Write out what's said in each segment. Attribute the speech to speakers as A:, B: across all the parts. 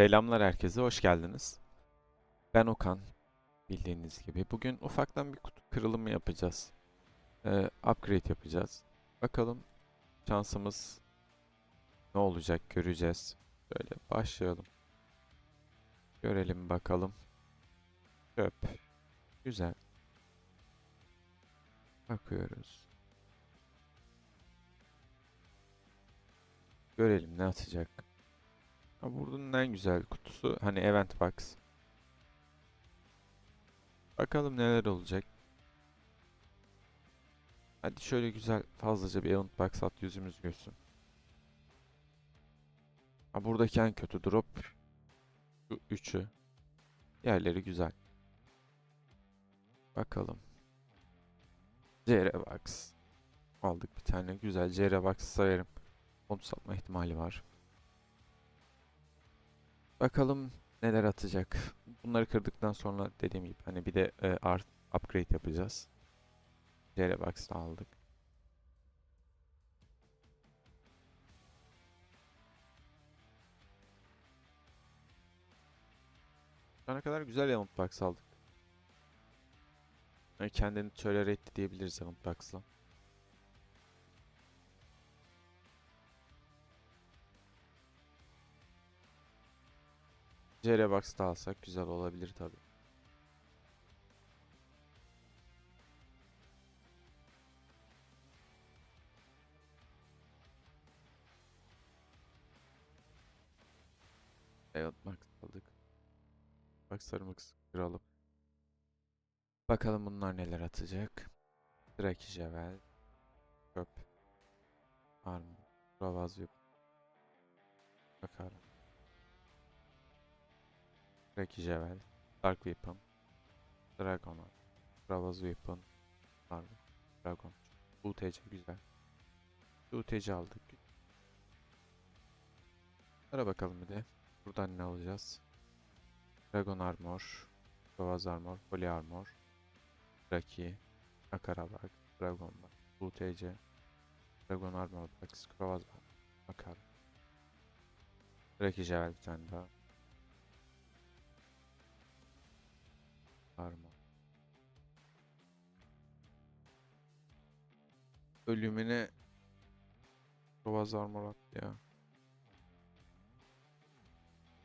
A: Selamlar herkese, hoş geldiniz. Ben Okan, bildiğiniz gibi. Bugün ufaktan bir kutu kırılımı yapacağız. Ee, upgrade yapacağız. Bakalım şansımız ne olacak göreceğiz. Böyle başlayalım. Görelim bakalım. Çöp. Güzel. Bakıyoruz. Görelim ne atacak. Ha, Bunun en güzel kutusu hani Event Box. Bakalım neler olacak. Hadi şöyle güzel fazlaca bir Event Box at yüzümüz görsün. Ha, buradaki en kötü drop şu üçü. Diğerleri güzel. Bakalım. CR Box. Aldık bir tane güzel CR Box severim. Onu satma ihtimali var. Bakalım neler atacak. Bunları kırdıktan sonra dediğim gibi hani bir de e, art upgrade yapacağız. Box'ta aldık. Şu ana kadar güzel Element Box aldık. Yani kendini tolere etti diyebiliriz Element Box'la. CR Box'ta alsak güzel olabilir tabi. Evet Max aldık. Box'larımı kıralım. Bakalım bunlar neler atacak. Draki Jevel. Çöp. Armor. Ravaz yok. Bakalım. Draki Jevel. Dark Weapon. Dragon. Ravaz Weapon. Pardon. Dragon. UTC güzel. UTC aldık. Ara bakalım bir de. Buradan ne alacağız? Dragon Armor. Ravaz Armor. Poly Armor. Draki. Akaravak. Dragon Bak. UTC. Dragon Armor Box. Ravaz Akar. Draki Jevel bir tane daha. Armor. Ölümüne Ravaz Armor attı ya.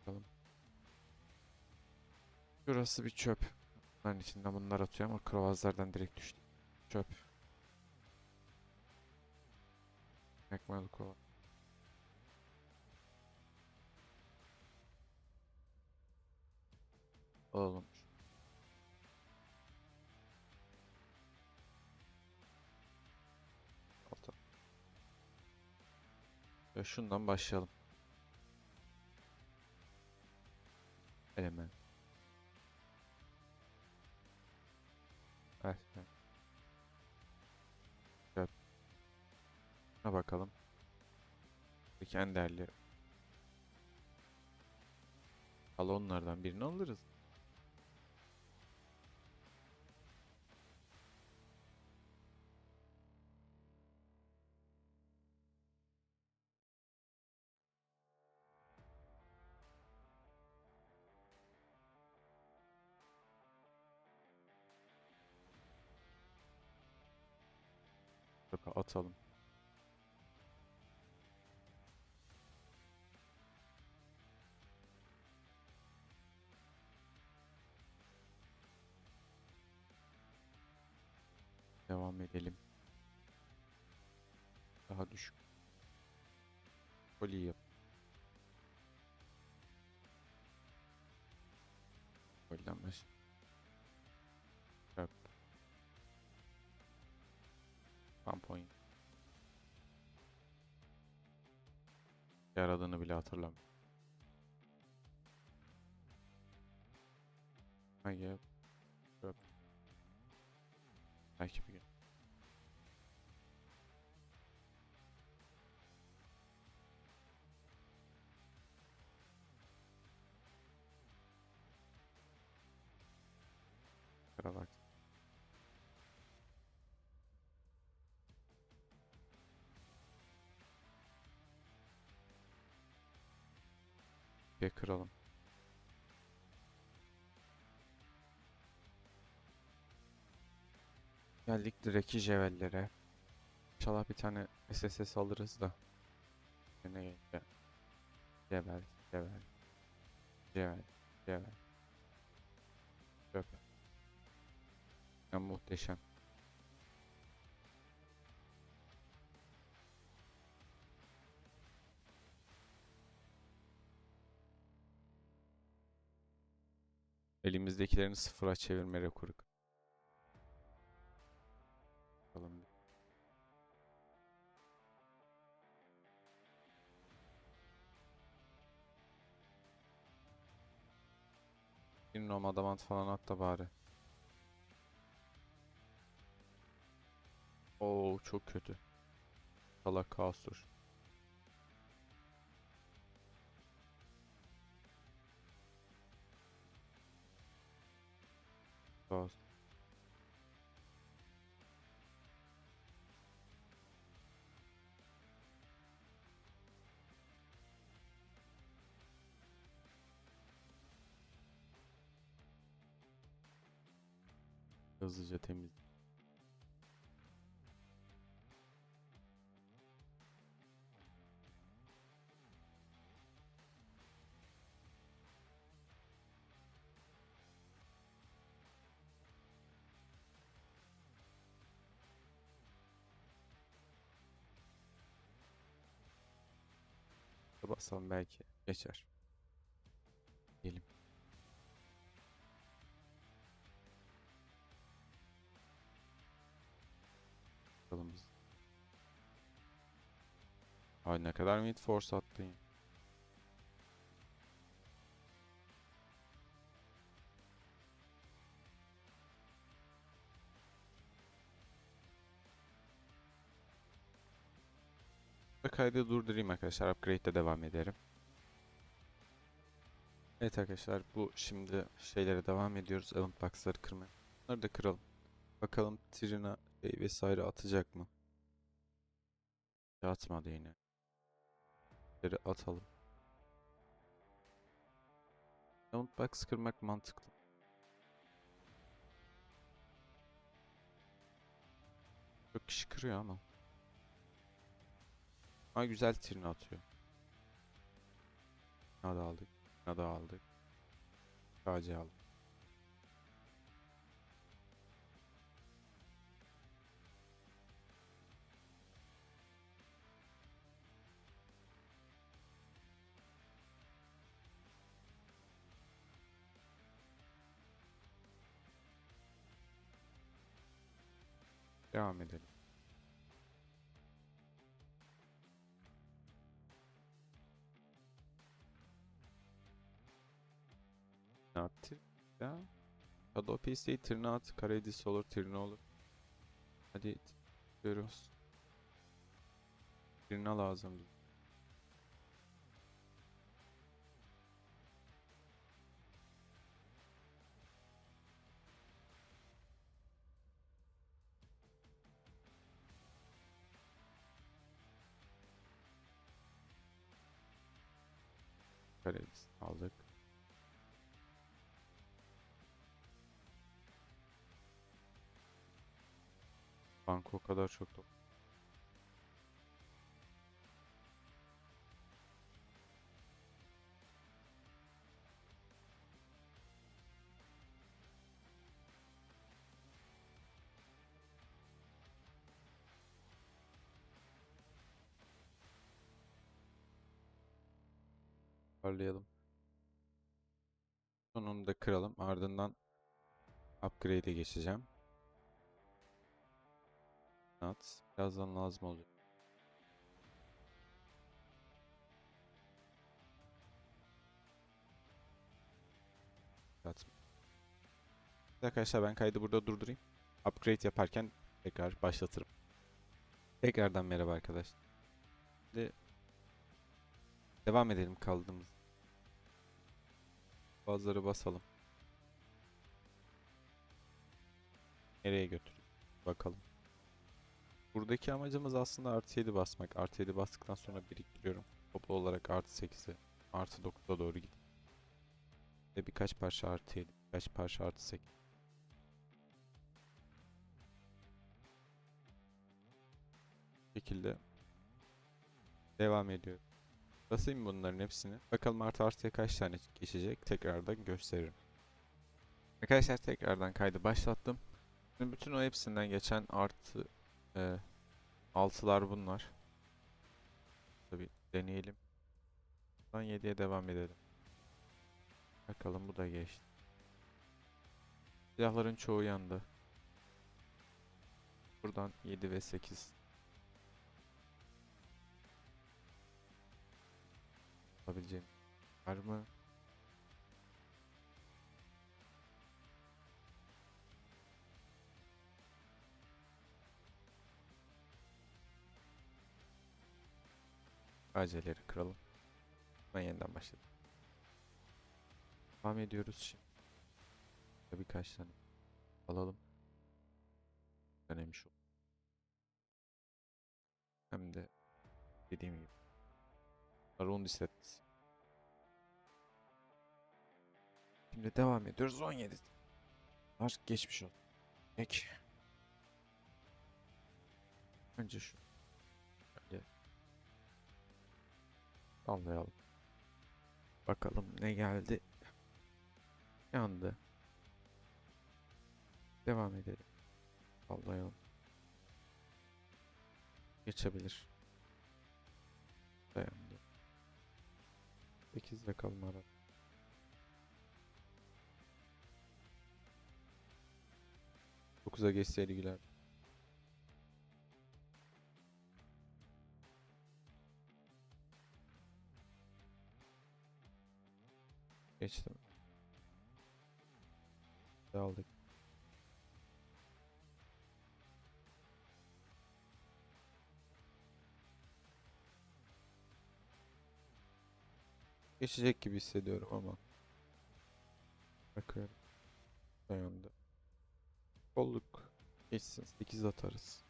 A: Bakalım. Şurası bir çöp. Bunların içinden bunlar atıyor ama krovazlardan direkt düştü. Çöp. Ekmalı kova. Oğlum. Şundan başlayalım. Element. Evet. evet. Şuna bakalım. Peki en değerli. Salonlardan birini alırız. Atalım. Devam edelim. Daha düşük. Poli yap. Poliden baş. Tampon. Yaradığını bile hatırlamıyorum. Hayır. Çöp. Belki bir gün. Şuna diye kıralım. Geldik direkt jevellere. İnşallah bir tane SSS alırız da. Ne gelince. Cevel, cevel. Cevel, cevel. Çöp. Ya muhteşem. Elimizdekilerini sıfıra çevirme rekoru. Bakalım bir. Bir nomadamant falan at da bari. Oo çok kötü. Salak kaostur. Costa. Deus já tem Bassam belki geçer. Diyelim. Bakalım biz. Ay ne kadar mid force attın. Kaydı durdurayım arkadaşlar. Upgrade'de devam ederim. Evet arkadaşlar bu şimdi şeylere devam ediyoruz. Event box'ları kırmaya. Bunları da kıralım. Bakalım Trina şey vesaire atacak mı? Atmadı yine. Geri atalım. Event box kırmak mantıklı. Çok kişi kırıyor ama. Ha güzel Trina atıyor. Trina da aldık. Trina da aldık. KC aldık. Devam edelim. Attir ya. Shadow Piece değil, tırnağı at. Karedis olur, tırnağı olur. Hadi diyoruz. Tırnağı lazım. Karedis aldık. Banka o kadar çok top. Parlayalım. Sonunu da kıralım. Ardından upgrade'e geçeceğim. At. Birazdan lazım olacak. At. Arkadaşlar ben kaydı burada durdurayım. Upgrade yaparken tekrar başlatırım. Tekrardan merhaba arkadaşlar. Şimdi devam edelim kaldığımız. Bazıları basalım. Nereye götür? Bakalım. Buradaki amacımız aslında artı 7 basmak. Artı 7 bastıktan sonra biriktiriyorum. Toplu olarak artı 8'e, artı 9'a doğru gidip. Ve birkaç parça artı 7, birkaç parça artı 8. şekilde devam ediyor. Basayım bunların hepsini. Bakalım artı artıya kaç tane geçecek. Tekrardan gösteririm. Arkadaşlar tekrardan kaydı başlattım. Şimdi bütün o hepsinden geçen artı e, altılar bunlar. Tabi deneyelim. Buradan 7'ye devam edelim. Bakalım bu da geçti. Silahların çoğu yandı. Buradan 7 ve 8. Alabileceğim var mı? Aceleri kıralım. Ben yeniden başladım. Devam ediyoruz şimdi. Birkaç tane alalım. Önemli o. Hem de dediğim gibi. Rund hissettisi. Şimdi devam ediyoruz. 17. Artık geçmiş olsun. Peki. Önce şu. Sallayalım. Bakalım ne geldi. Yandı. Devam edelim. Sallayalım. Geçebilir. Dayandı. 8 bakalım ara. Dokuza geçseydi güler. Geçtim. Aldık. Geçecek gibi hissediyorum ama. Bakıyorum. Dayandı. Kolluk. Geçsin. 8 atarız.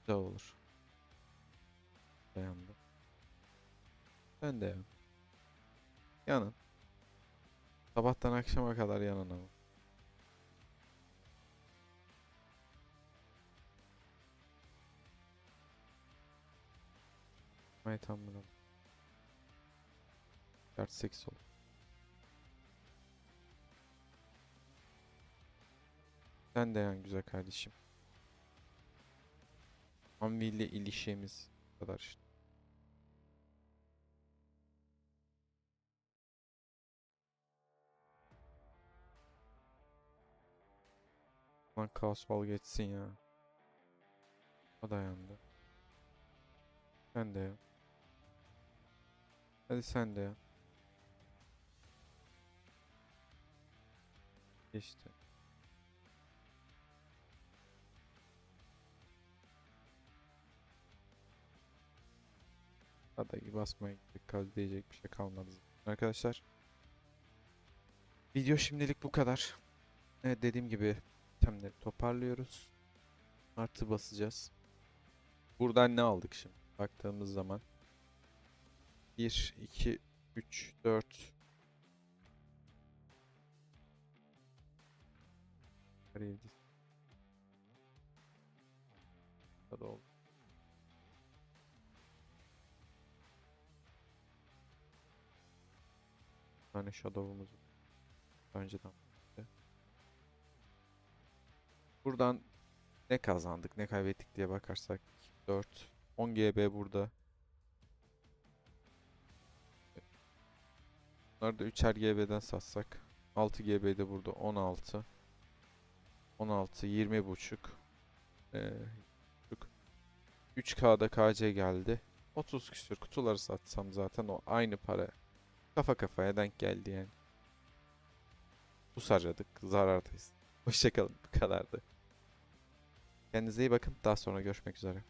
A: Güzel olur. Dayandı. Sen de yan. Yanın. Sabahtan akşama kadar yanın ama. Ay tam bunu. Dert 8 oldu. Sen de yan güzel kardeşim. Anvi ile ilişkimiz kadar işte. Lan kaos bal geçsin ya. O da yandı. Sen de. Hadi sen de ya. Geçti. Hadi basmaya. Kaz diyecek bir şey kalmadı. Arkadaşlar. Video şimdilik bu kadar. Evet dediğim gibi itemleri toparlıyoruz. Artı basacağız. Buradan ne aldık şimdi? Baktığımız zaman. 1, 2, 3, 4. Arayabiliriz. Hadi oldu. Tane Shadow'umuz var. önceden. Buradan ne kazandık, ne kaybettik diye bakarsak 4 10 GB burada. Bunları da 3'er GB'den satsak 6 GB'de burada 16 16 20 buçuk ee, 3K'da KC geldi. 30 küsür kutuları satsam zaten o aynı para. Kafa kafaya denk geldi yani. Bu sarcadık zarardayız. Hoşçakalın bu kadardı kendinize iyi bakın. Daha sonra görüşmek üzere